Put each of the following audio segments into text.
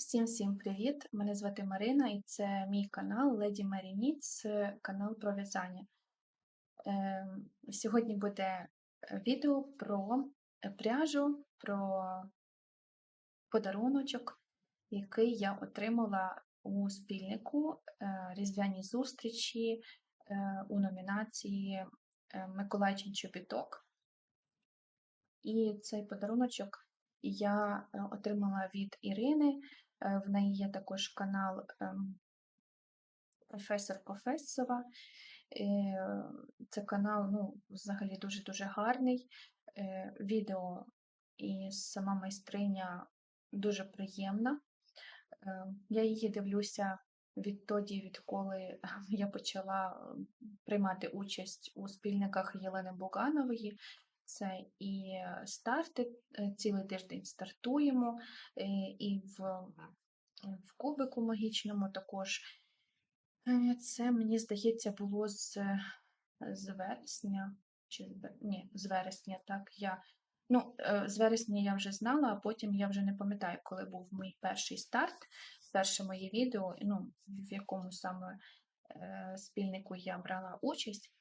Всім всім привіт! Мене звати Марина і це мій канал Леді Мері Ніц, канал про в'язання. Ем, Сьогодні буде відео про пряжу, про подаруночок, який я отримала у спільнику е, Різдвяні зустрічі е, у номінації е, Миколайчин чобіток. І цей подаруночок я отримала від Ірини. Е, В неї є також канал ем, Професор Кофесова. Е, Це канал ну, взагалі дуже-дуже гарний. Е, Відео і сама майстриня дуже приємна. Я її дивлюся відтоді, відколи я почала приймати участь у спільниках Єлени Буганової. Це і старти, е, цілий тиждень стартуємо, е, і в, в кубику магічному також. Е, Це, мені здається, було з, з вересня, чи ні, з вересня, так, я, ну, з вересня я вже знала, а потім я вже не пам'ятаю, коли був мій перший старт, перше моє відео, ну, в якому саме спільнику я брала участь.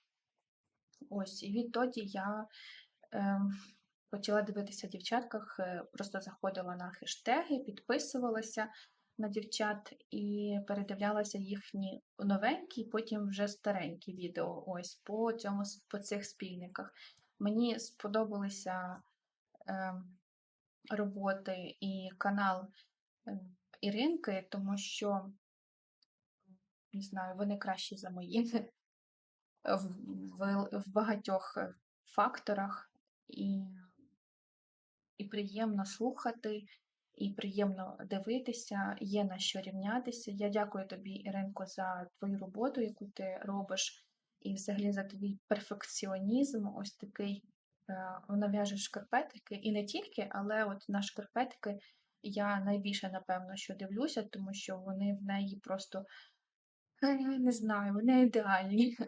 Ось, і відтоді я Почала дивитися дівчатках, е, просто заходила на хештеги, підписувалася на дівчат і передивлялася їхні новенькі, потім вже старенькі відео ось по цьому по цих спільниках. Мені сподобалися ем, роботи і канал е, Іринки, тому що не знаю, вони кращі за мої в, в, в багатьох е, факторах. І і приємно слухати, і приємно дивитися, є на що рівнятися. Я дякую тобі, Іринко, за твою роботу, яку ти робиш, і взагалі за твій перфекціонізм, ось такий е, вона в'яже шкарпетки, і не тільки, але от на шкарпетки я найбільше, напевно, що дивлюся, тому що вони в неї просто е, не знаю, вони ідеальні.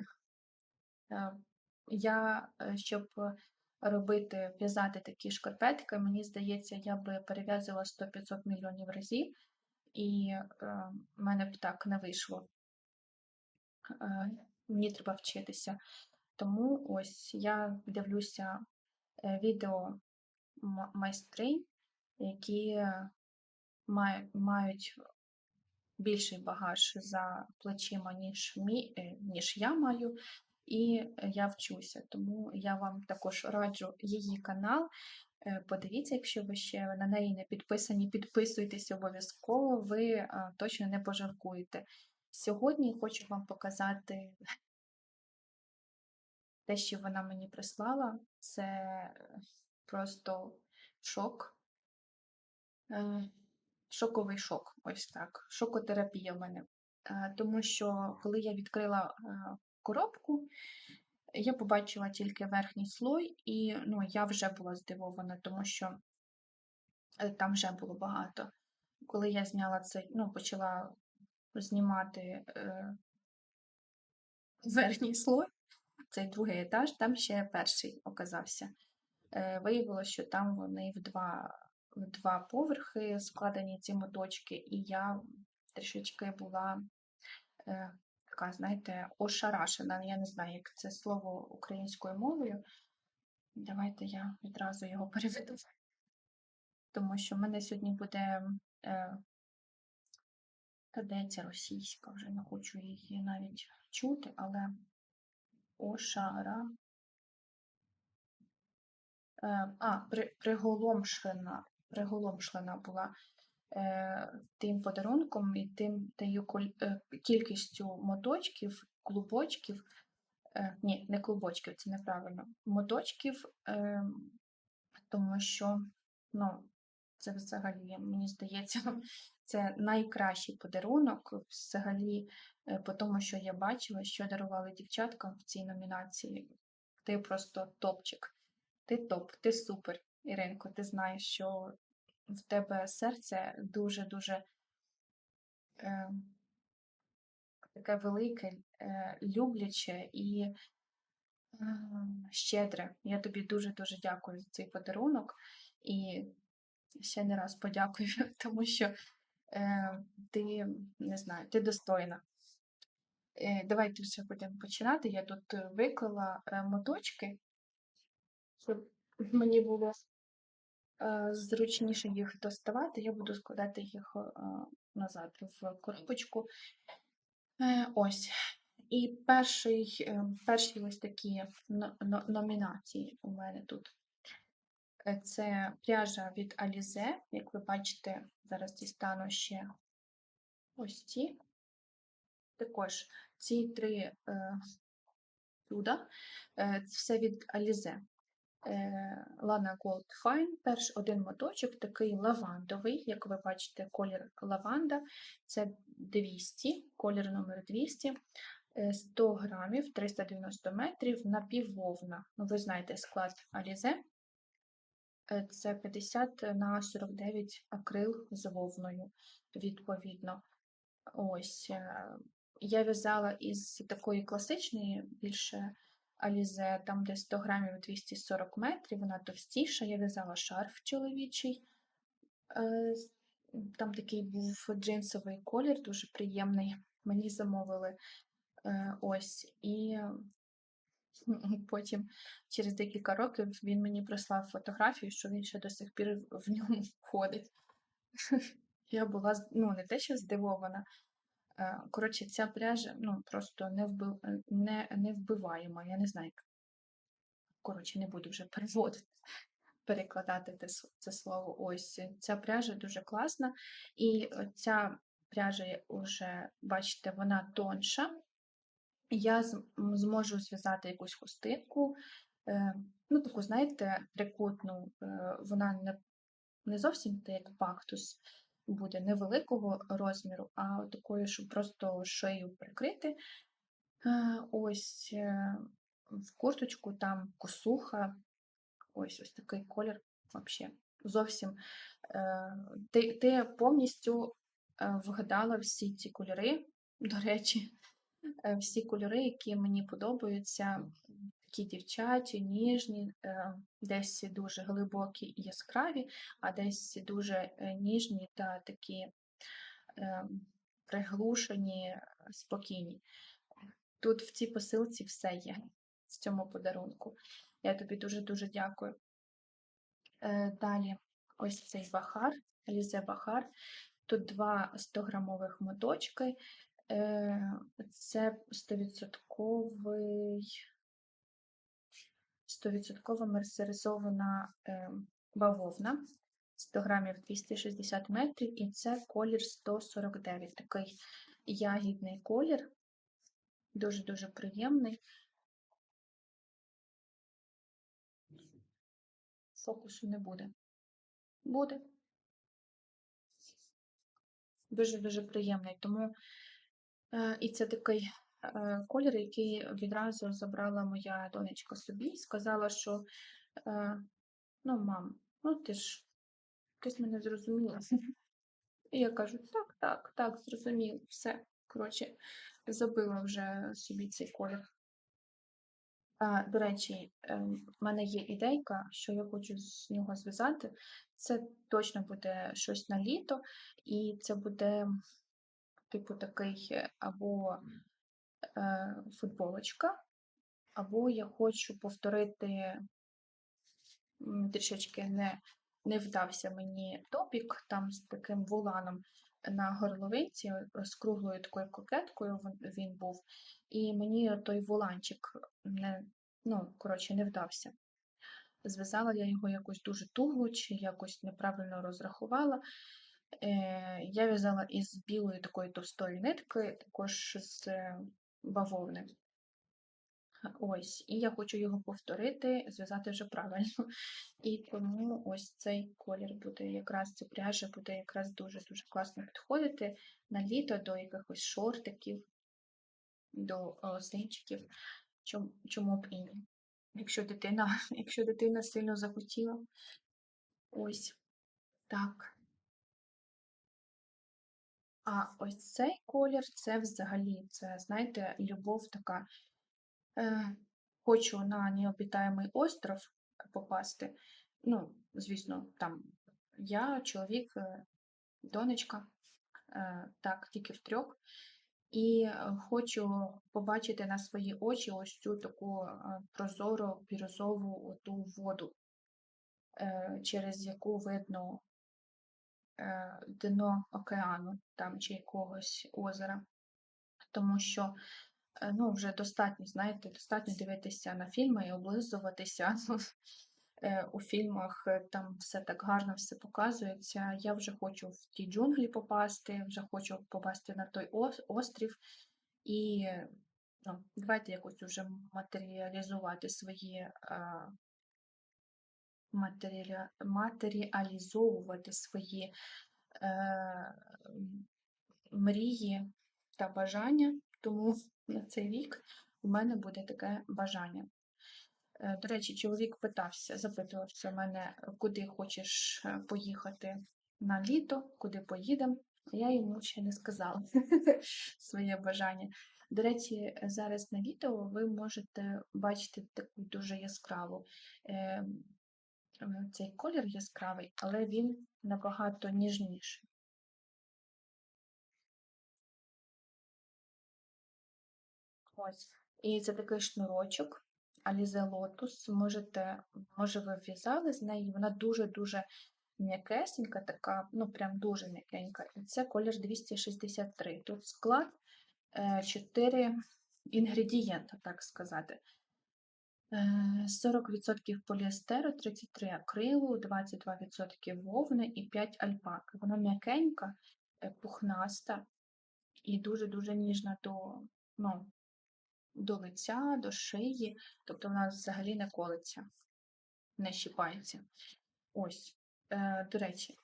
Е, Я, е, щоб робити, в'язати такі шкарпетки, мені здається, я би перев'язувала 100-500 мільйонів разів, і е, в мене б так не вийшло. Е, Мені треба вчитися. Тому ось я дивлюся е, відео майстринь, які мають більший багаж за плечима, ніж, мі, е, ніж я маю, і я вчуся. Тому я вам також раджу її канал. Подивіться, якщо ви ще на неї не підписані, підписуйтесь обов'язково, ви точно не пожалкуєте. Сьогодні хочу вам показати те, що вона мені прислала. Це е, просто шок. Шоковий шок, ось так. Шокотерапія в мене. Е, Тому що коли я відкрила е, коробку, я побачила тільки верхній слой, і ну, я вже була здивована, тому що е, там вже було багато. Коли я зняла цей, ну, почала знімати е, верхній слой, цей другий етаж, там ще перший оказався. Е, Виявилося, що там вони в два, в два поверхи складені ці моточки, і я трішечки була е, така, знаєте, ошарашена. Я не знаю, як це слово українською мовою. Давайте я відразу його переведу. Тому що в мене сьогодні буде е, кадеця російська, вже не хочу її навіть чути, але ошара. Е, а, при, приголомшена, приголомшлена була тим подарунком і тим коль- е, кількістю моточків, клубочків. Е, ні, не клубочків, це неправильно. Моточків, е, тому що, ну, це взагалі, мені здається, це найкращий подарунок взагалі, е, по тому, що я бачила, що дарували дівчаткам в цій номінації. Ти просто топчик. Ти топ, ти супер, Іринко. Ти знаєш, що в тебе серце дуже-дуже е, таке велике, е, любляче і е, щедре. Я тобі дуже-дуже дякую за цей подарунок і ще не раз подякую, тому що е, ти не знаю, ти достойна. Е, Давайте вже будемо починати. Я тут виклала е, моточки, щоб мені було зручніше їх доставати. Я буду складати їх е, назад в коробочку. Е, Ось. І перший, е, перші ось такі но- но- номінації у мене тут. Це пряжа від Alize. Як ви бачите, зараз дістану ще ось ці. Також ці три. Е, це все від Alize. Е, Lana Gold Fine. Перш один моточок, такий лавандовий, як ви бачите, колір лаванда. Це 200, колір номер 200. е, 100 грамів, 390 метрів, напіввовна. Ну, ви знаєте склад Alize. Е, Це 50 на 49 акрил з вовною, відповідно. Ось. е, Я в'язала із такої класичної, більше Alize, там де 100 грамів 240 метрів, вона товстіша. Я в'язала шарф чоловічий. Е, Там такий був джинсовий колір, дуже приємний. Мені замовили Е, ось. І потім через декілька років він мені прислав фотографію, що він ще до сих пір в ньому ходить. Я була ну, не те, що здивована. Е, Коротше, ця пряжа ну, просто не, вбив... не, не вбиваєма. Я не знаю. Коротше, не буду вже переводити, перекладати с- це слово. Ось ця пряжа дуже класна. І е, ця пряжа вже, бачите, вона тонша. Я зможу зв'язати якусь хустинку, е, ну, таку, знаєте, трикутну, е, вона не, не зовсім та як бактус буде невеликого розміру, а такою, щоб просто шию прикрити. Е, Ось е, в курточку там косуха, ось ось такий колір взагалі. Зовсім е, ти, ти повністю вгадала всі ці кольори, до речі всі кольори, які мені подобаються, такі дівчачі, ніжні, е, десь дуже глибокі і яскраві, а десь дуже е, ніжні та такі е, приглушені, спокійні. Тут в цій посилці все є в цьому подарунку. Я тобі дуже-дуже дякую. Далі ось цей бахар, Елізе Бахар. Тут два 100-грамових моточки. Це 100%, 100% мерсеризована е, бавовна. 100 грамів 260 метрів, і це колір 149. Такий ягідний колір. Дуже-дуже приємний. Фокусу не буде. Буде. Дуже-дуже приємний. Тому е, і це такий колір, який відразу забрала моя донечка собі. і Сказала, що е, ну, мам, ну ти ж ж мене зрозуміла. І я кажу, так, так, так, зрозуміло, все. Коротше, забила вже собі цей колір. А, до речі, ем, в мене є ідейка, що я хочу з нього зв'язати. Це точно буде щось на літо, і це буде, типу, такий е, або е, футболочка, або я хочу повторити трішечки не, не вдався мені топік там з таким воланом на горловинці, з круглою такою кокеткою він- був, і мені той воланчик не, ну, коротше, не вдався. Зв'язала я його якось дуже туго, чи якось неправильно розрахувала. Е, Я в'язала із білої такої товстої нитки, також з бавовни. Ось, і я хочу його повторити, зв'язати вже правильно. І тому ось цей колір буде якраз ця пряжа буде якраз дуже-дуже класно підходити на літо до якихось шортиків, до лосинчиків. Чому, чому б і ні? Якщо дитина, якщо дитина сильно захотіла. Ось так. А ось цей колір це взагалі, це, знаєте, любов така. Е, хочу на необітаємий остров попасти. Ну, звісно, там я, чоловік, е, донечка. Е, так, тільки в трьох. І хочу побачити на свої очі ось цю таку е, прозору бірюзову оту воду, е, через яку видно дно океану там чи якогось озера. Тому що е, ну, вже достатньо, знаєте, достатньо дивитися на фільми і облизуватися. Е, У фільмах е, там все так гарно все показується. Я вже хочу в ті джунглі попасти, вже хочу попасти на той острів. І ну, давайте якось уже матеріалізувати свої е, матеріалізовувати свої е, мрії та бажання. Тому на цей рік у мене буде таке бажання. Е, До речі, чоловік питався, запитувався мене, куди хочеш е, поїхати на літо, куди поїдемо. Я йому ще не сказала своє бажання. До речі, зараз на відео ви можете бачити таку дуже яскраву. Е, е, Цей колір яскравий, але він набагато ніжніший. Ось. І це такий шнурочок, Alize Lotus. Можете, може, ви в'язали з неї, вона дуже-дуже м'якесенька, така, ну прям дуже м'якенька. І це колір 263. Тут склад 4 інгредієнта, так сказати. Е, 40% поліестеру, 33 акрилу, 22% вовни і 5 альпаки. Вона м'якенька, е, пухнаста і дуже-дуже ніжна до, ну, до лиця, до шиї, тобто вона взагалі не колиться, не щипається. Ось, е, до речі,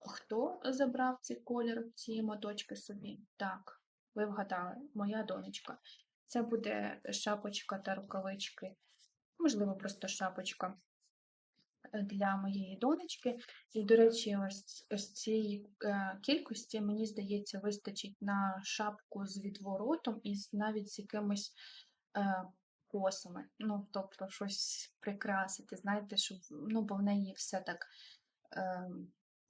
хто забрав цей колір, ці моточки собі? Так, ви вгадали, моя донечка. Це буде шапочка та рукавички, можливо, просто шапочка е, для моєї донечки. І, до речі, ось, ось цієї е, кількості, мені здається, вистачить на шапку з відворотом і навіть з якимись е, косами. Ну, тобто щось прикрасити, знаєте, щоб, ну, бо в неї все так.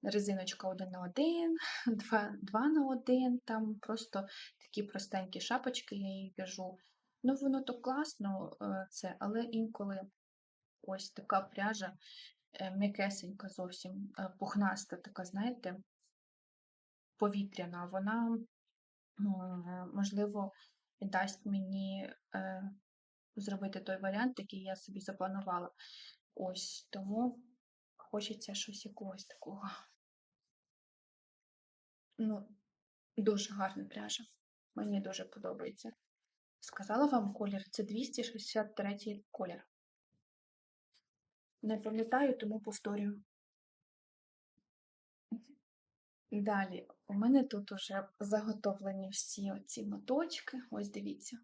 Резиночка один на один, два, два на один, там просто такі простенькі шапочки я їй в'яжу. Ну, воно то класно, е, це, але інколи ось така пряжа е, м'якесенька зовсім, е, пухнаста така, знаєте, повітряна, вона, можливо, дасть мені зробити той варіант, який я собі запланувала. Ось, тому хочеться щось якогось такого. Ну, дуже гарна пряжа. Мені дуже подобається. Сказала вам колір, це 263 колір. Не пам'ятаю, тому повторюю. Далі, у мене тут уже заготовлені всі ці моточки. Ось дивіться.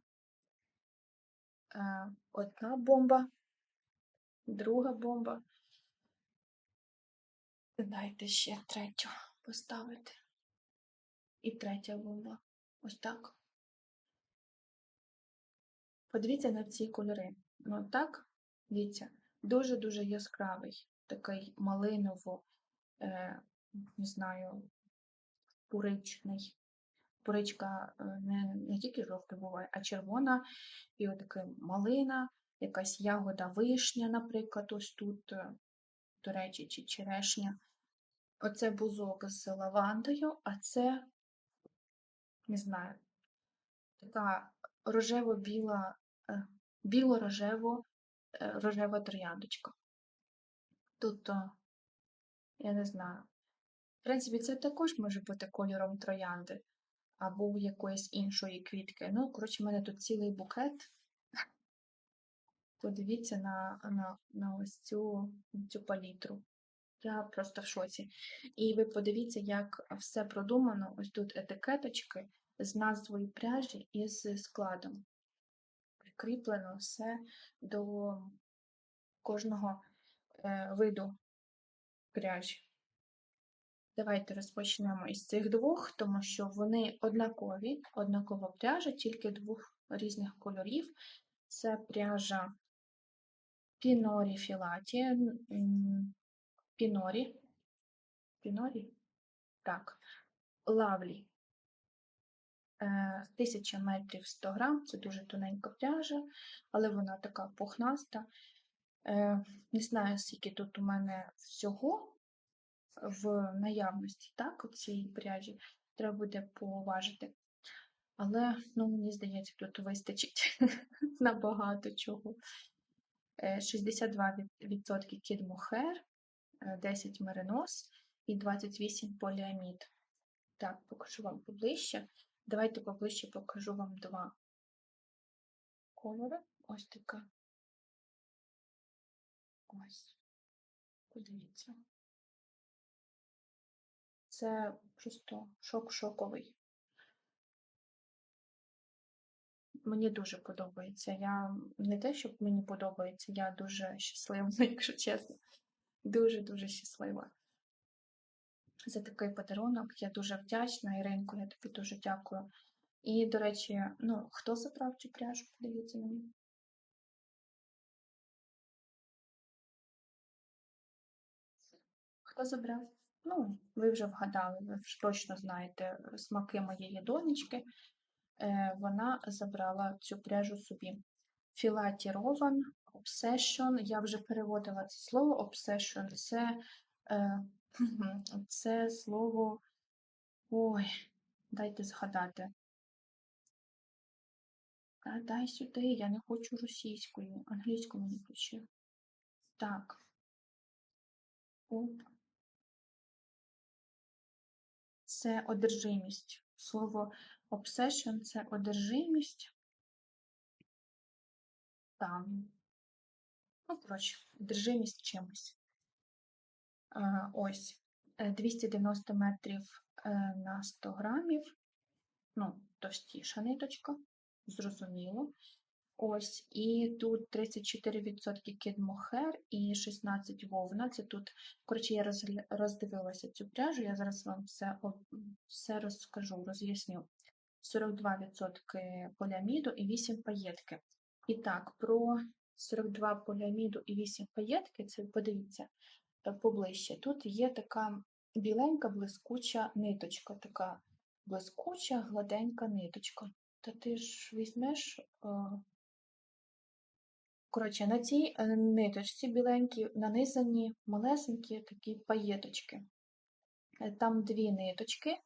Е, Одна бомба, друга бомба. Дайте ще третю поставити. І третя бомба. Ось так. Подивіться на ці кольори. Ну так, дивіться, дуже-дуже яскравий, такий малиново, е, не знаю, пуричний. Пуричка е, не, не тільки жовта буває, а червона, і отака малина, якась ягода вишня, наприклад, ось тут, е, до речі, чи черешня. Оце бузок з лавандою, а це, не знаю, така рожево-біла, е, біло-рожево, е, рожева трояндочка. Е, я не знаю, в принципі, це також може бути кольором троянди або якоїсь іншої квітки. Ну, коротше, в мене тут цілий букет. Подивіться на, на, на ось цю, цю палітру. Я просто в шоці. І ви подивіться, як все продумано. Ось тут етикеточки з назвою пряжі і з складом. Прикріплено все до кожного е, виду пряжі. Давайте розпочнемо із цих двох, тому що вони однакові, однакова пряжа, тільки двох різних кольорів. Це пряжа Пінорі Філаті, Пінорі. Пінорі? Так. Lovely. Е, 1000 метрів 100 грам, це дуже тоненька пряжа, але вона така пухнаста. Е, Не знаю, скільки тут у мене всього в наявності, так, у цій пряжі, треба буде поважити. Але, ну, мені здається, тут вистачить на багато чого. Е, 62% кід мохер, 10 меринос і 28 поліамід. Так, покажу вам поближче. Давайте поближче покажу вам два кольори. Ось така. Ось. Подивіться. Це просто шок-шоковий. Мені дуже подобається. Я не те, щоб мені подобається, я дуже щаслива, якщо чесно. Дуже-дуже щаслива за такий подарунок. Я дуже вдячна, Іринко, я тобі дуже дякую. І, до речі, ну, хто забрав цю пряжу? Подивіться мені. Хто забрав? Ну, ви вже вгадали, ви ж точно знаєте смаки моєї донечки. Е, Вона забрала цю пряжу собі. Філаті Рован, Obsession. Я вже переводила це слово Obsession. Це, е, це слово. Ой, дайте згадати. А, дай сюди, я не хочу російською, англійську мені включи. Так. Оп. Це одержимість. Слово obsession це одержимість. Там. Ну, коротше, одержимість чимось. А, ось. 290 метрів е, на 100 грамів. Ну, товстіша ниточка, зрозуміло. Ось, і тут 34% кідмохер і 16 вовна. Це тут, коротше, я роздивилася цю пряжу, я зараз вам все, все розкажу, роз'ясню. 42% поліаміду і 8 паєтки. І так, про 42 поліаміду і 8 паєтки, це подивіться е, поближче. Тут є така біленька блискуча ниточка, така блискуча, гладенька ниточка. Та ти ж візьмеш. Е, коротше, на цій е, ниточці біленькій нанизані малесенькі такі паєточки. Там дві ниточки,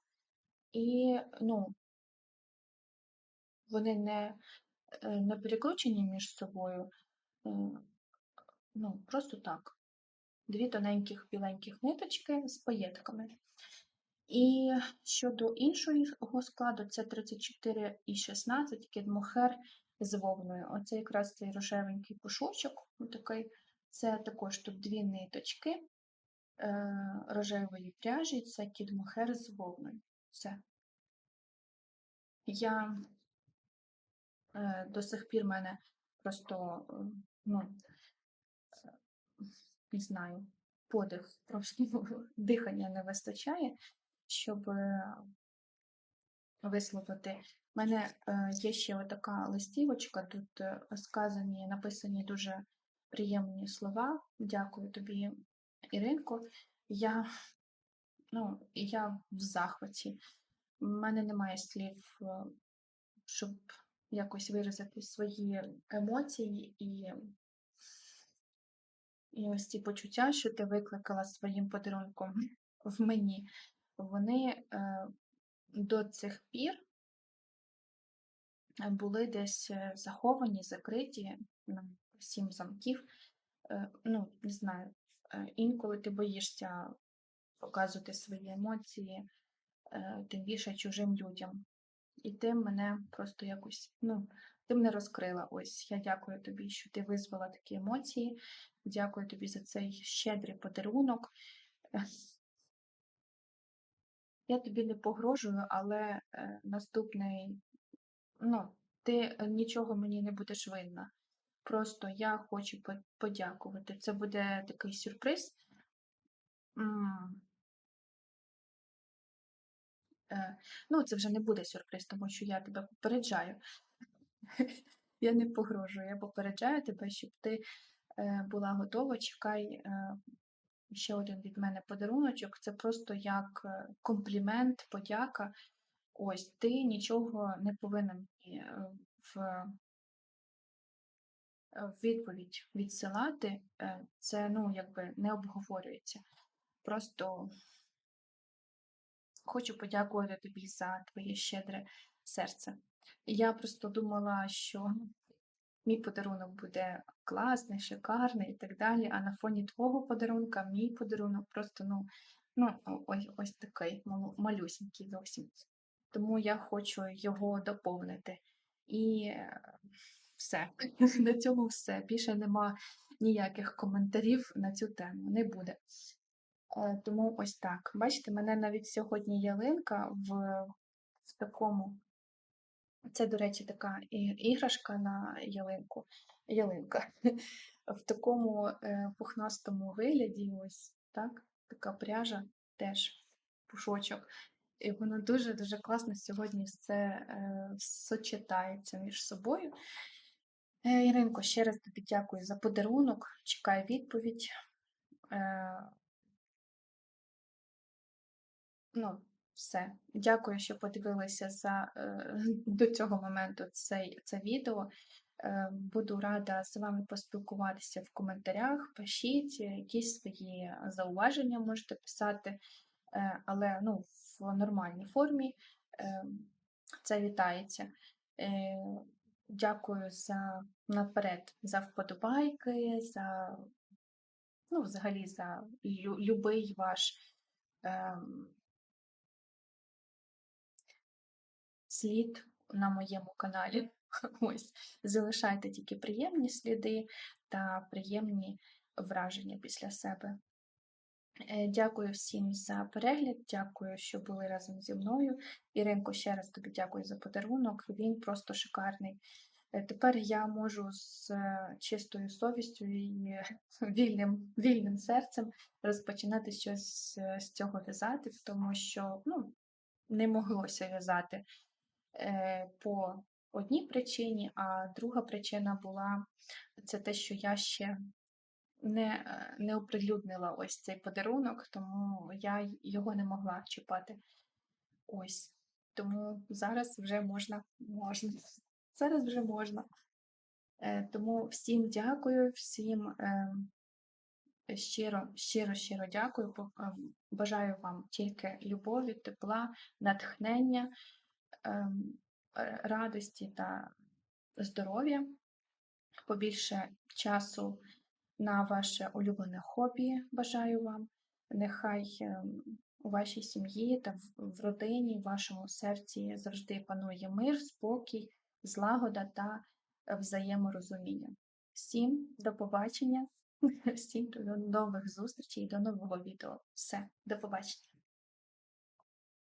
і ну, вони не не перекручені між собою, ну, просто так. Дві тоненьких біленьких ниточки з паєтками. І щодо іншого складу, це 34 і 16 кідмохер з вовною. Оце якраз цей рожевенький пушочок, такий. це також тут дві ниточки е, рожевої пряжі, це кідмохер з вовною. Все. Я Е, до сих пір мене просто, е, ну, не знаю, подих, просто дихання не вистачає, щоб е, висловити. У мене є ще така листівочка, тут сказані, написані дуже приємні слова. Дякую тобі, Іринко. Я, ну, я в захваті. У мене немає слів, щоб якось виразити свої емоції і і ось ці почуття, що ти викликала своїм подарунком в мені, вони е, до цих пір були десь е, заховані, закриті сім замків. Е, ну, не знаю, інколи ти боїшся показувати свої емоції, тим більше чужим людям і ти мене просто якось, ну, ти мене розкрила. Ось. Я дякую тобі, що ти визвала такі емоції. Дякую тобі за цей щедрий подарунок. Я тобі не погрожую, але е, наступний, ну, ти нічого мені не будеш винна. Просто я хочу подякувати. Це буде такий сюрприз. Е, ну, це вже не буде сюрприз, тому що я тебе попереджаю. Я не погрожую, я попереджаю тебе, щоб ти е, була готова, чекай, е, ще один від мене подаруночок. Це просто як комплімент, подяка. Ось ти нічого не повинен в відповідь відсилати. Це ну, якби не обговорюється. Просто хочу подякувати тобі за твоє щедре серце. Я просто думала, що мій подарунок буде класний, шикарний і так далі. А на фоні твого подарунка, мій подарунок просто ну, ну ось ось такий малюсенький зовсім. Тому я хочу його доповнити. І е, все. На цьому все. Більше нема ніяких коментарів на цю тему. Не буде. Е, Тому ось так. Бачите, мене навіть сьогодні ялинка в, в такому. Це, до речі, така іграшка на ялинку. Ялинка. В такому е, пухнастому вигляді, ось так, така пряжа, теж пушочок. І воно дуже-дуже класно сьогодні все е, сочетається між собою. Е, Іринко, ще раз тобі дякую за подарунок. Чекаю відповідь. Е, Ну, все. Дякую, що подивилися за, е, до цього моменту цей, це відео. Е, Буду рада з вами поспілкуватися в коментарях. Пишіть, якісь свої зауваження можете писати, е, але ну, в нормальній формі. Е, Це вітається. Е, Дякую за наперед за вподобайки, за ну, взагалі за лю- любий ваш. Слід на моєму каналі. Ось, залишайте тільки приємні сліди та приємні враження після себе. Е, Дякую всім за перегляд, дякую, що були разом зі мною. Іринко, ще раз тобі дякую за подарунок. Він просто шикарний. Е, Тепер я можу з е, чистою совістю і вільним, вільним серцем розпочинати щось з- цього в'язати, тому що ну, не моглося в'язати по одній причині, а друга причина була це те, що я ще не, е, не оприлюднила ось цей подарунок, тому я його не могла чіпати. Ось. Тому зараз вже можна, можна. Зараз вже можна. Е, Тому всім дякую, всім е, щиро, щиро, щиро дякую. Е, Бажаю вам тільки любові, тепла, натхнення, е, радості та здоров'я, побільше часу на ваше улюблене хобі бажаю вам. Нехай ем, у вашій сім'ї та в- родині, в вашому серці завжди панує мир, спокій, злагода та е, взаєморозуміння. Всім до побачення, всім до нових зустрічей, до нового відео. Все, до побачення.